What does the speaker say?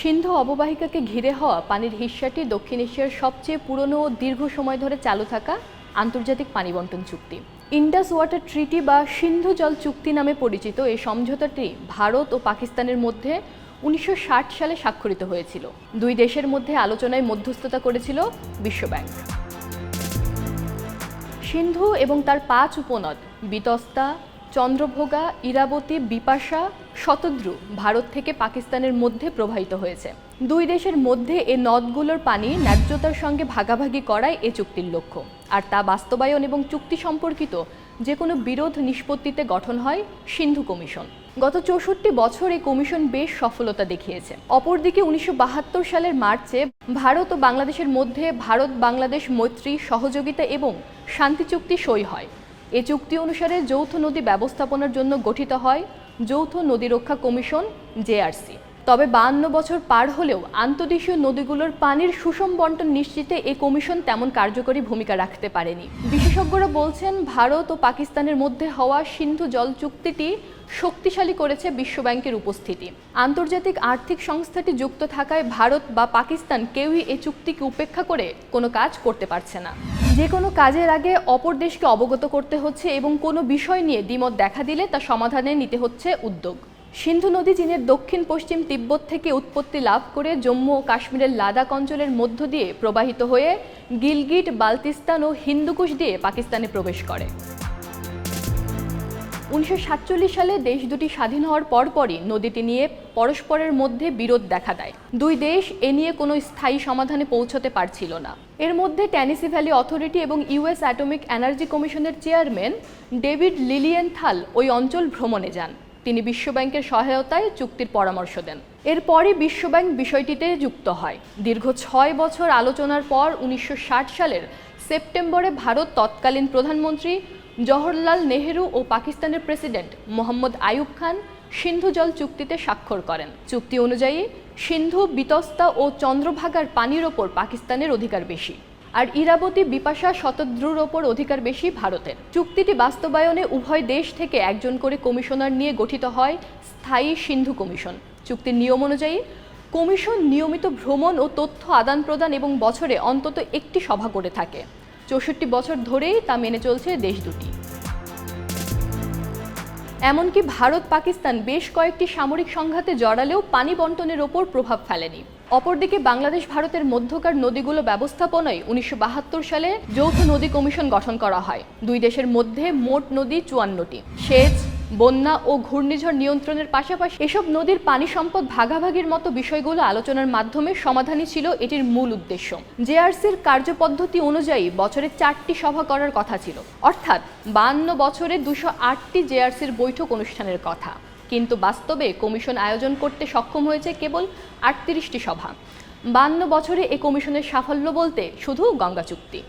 সিন্ধু অববাহিকাকে ঘিরে হওয়া পানির হিস্যাটি দক্ষিণ এশিয়ার সবচেয়ে পুরনো ও দীর্ঘ সময় ধরে চালু থাকা আন্তর্জাতিক পানি বন্টন চুক্তি। ইন্ডাস ওয়াটার ট্রিটি বা সিন্ধু জল চুক্তি নামে পরিচিত এই সমঝোতাটি ভারত ও পাকিস্তানের মধ্যে উনিশশো ষাট সালে স্বাক্ষরিত হয়েছিল। দুই দেশের মধ্যে আলোচনায় মধ্যস্থতা করেছিল বিশ্বব্যাংক। সিন্ধু এবং তার পাঁচ উপনদ, বিতস্তা চন্দ্রভোগা, ইরাবতী, বিপাশা, শতদ্রু ভারত থেকে পাকিস্তানের মধ্যে প্রবাহিত হয়েছে। দুই দেশের মধ্যে এ নদগুলোর পানি ন্যায্যতার সঙ্গে ভাগাভাগি করাই এ চুক্তির লক্ষ্য। আর তা বাস্তবায়ন এবং চুক্তি সম্পর্কিত যে কোনো বিরোধ নিষ্পত্তিতে গঠন হয় সিন্ধু কমিশন। গত চৌষট্টি বছর এই কমিশন বেশ সফলতা দেখিয়েছে। অপরদিকে উনিশশো বাহাত্তর সালের মার্চে ভারত ও বাংলাদেশের মধ্যে ভারত বাংলাদেশ মৈত্রী সহযোগিতা এবং শান্তি চুক্তি সই হয়। এ চুক্তি অনুসারে যৌথ নদী ব্যবস্থাপনার জন্য গঠিত হয় যৌথ নদী রক্ষা কমিশন জেআরসি তবে বাহান্ন বছর পার হলেও আন্তদেশীয় নদীগুলোর পানির সুষম বন্টন নিশ্চিতে এ কমিশন তেমন কার্যকরী ভূমিকা রাখতে পারেনি। বিশেষজ্ঞরা বলছেন, ভারত ও পাকিস্তানের মধ্যে হওয়া সিন্ধু জল চুক্তিটি শক্তিশালী করেছে বিশ্বব্যাংকের উপস্থিতি। আন্তর্জাতিক আর্থিক সংস্থাটি যুক্ত থাকায় ভারত বা পাকিস্তান কেউই এ চুক্তিকে উপেক্ষা করে কোনো কাজ করতে পারছে না। যে কোনো কাজের আগে অপর দেশকে অবগত করতে হচ্ছে এবং কোনো বিষয় নিয়ে দ্বিমত দেখা দিলে তা সমাধানে নিতে হচ্ছে উদ্যোগ। সিন্ধু নদী চীনের দক্ষিণ পশ্চিম তিব্বত থেকে উৎপত্তি লাভ করে জম্মু ও কাশ্মীরের লাদাখ অঞ্চলের মধ্য দিয়ে প্রবাহিত হয়ে গিলগিট, বালতিস্তান ও হিন্দুকুশ দিয়ে পাকিস্তানে প্রবেশ করে। উনিশশো সাতচল্লিশ সালে দেশ দুটি স্বাধীন হওয়ার পরপরই নদীটি নিয়ে পরস্পরের মধ্যে বিরোধ দেখা দেয়। দুই দেশ এ নিয়ে কোনো স্থায়ী সমাধানে পৌঁছতে পারছিল না। এর মধ্যে ট্যানিসি ভ্যালি অথরিটি এবং ইউএস অ্যাটমিক এনার্জি কমিশনের চেয়ারম্যান ডেভিড লিলিয়েনথাল ওই অঞ্চল ভ্রমণে যান। তিনি বিশ্বব্যাংকের সহায়তায় চুক্তির পরামর্শ দেন। এরপরই বিশ্বব্যাংক বিষয়টিতে যুক্ত হয়। দীর্ঘ ছয় বছর আলোচনার পর উনিশশো ষাট সালের সেপ্টেম্বরে ভারত তৎকালীন প্রধানমন্ত্রী জওহরলাল নেহেরু ও পাকিস্তানের প্রেসিডেন্ট মোহাম্মদ আইয়ুব খান সিন্ধু জল চুক্তিতে স্বাক্ষর করেন। চুক্তি অনুযায়ী সিন্ধু, বিতস্তা ও চন্দ্রভাগার পানির ওপর পাকিস্তানের অধিকার বেশি। আর ইরাবতী বিপাশা শতদ্রুর ওপর অধিকার বেশি ভারতের। চুক্তিটি বাস্তবায়নে উভয় দেশ থেকে একজন করে কমিশনার নিয়ে গঠিত হয় স্থায়ী সিন্ধু কমিশন। চুক্তির নিয়ম অনুযায়ী, কমিশন নিয়মিত ভ্রমণ ও তথ্য আদান প্রদান এবং বছরে অন্তত একটি সভা করে থাকে। চৌষট্টি বছর ধরেই তা মেনে চলছে দেশ দুটি। এমনকি ভারত পাকিস্তান বেশ কয়েকটি সামরিক সংঘাতে জড়ালেও পানি বন্টনের ওপর প্রভাব ফেলেনি। অপরদিকে বাংলাদেশ ভারতের মধ্যকার নদীগুলো ব্যবস্থাপনায় উনিশশো বাহাত্তর সালে যৌথ নদী কমিশন গঠন করা হয়। দুই দেশের মধ্যে মোট নদী চুয়ান্নটি। সেচ বন্যা ও ঘূর্ণিঝড় নিয়ন্ত্রণের পাশাপাশি এসব নদীর পানি সম্পদ ভাগাভাগির মতো বিষয়গুলো আলোচনার মাধ্যমে সমাধানই ছিল এটির মূল উদ্দেশ্য। জেআরসির কার্যপদ্ধতি অনুযায়ী বছরে চারটি সভা করার কথা ছিল। অর্থাৎ বান্ন বছরে দুশো আটটি জেআরসির বৈঠক অনুষ্ঠানের কথা। কিন্তু বাস্তবে কমিশন আয়োজন করতে সক্ষম হয়েছে কেবল আটত্রিশটি সভা। বান্ন বছরে এ কমিশনের সাফল্য বলতে শুধু গঙ্গা চুক্তি।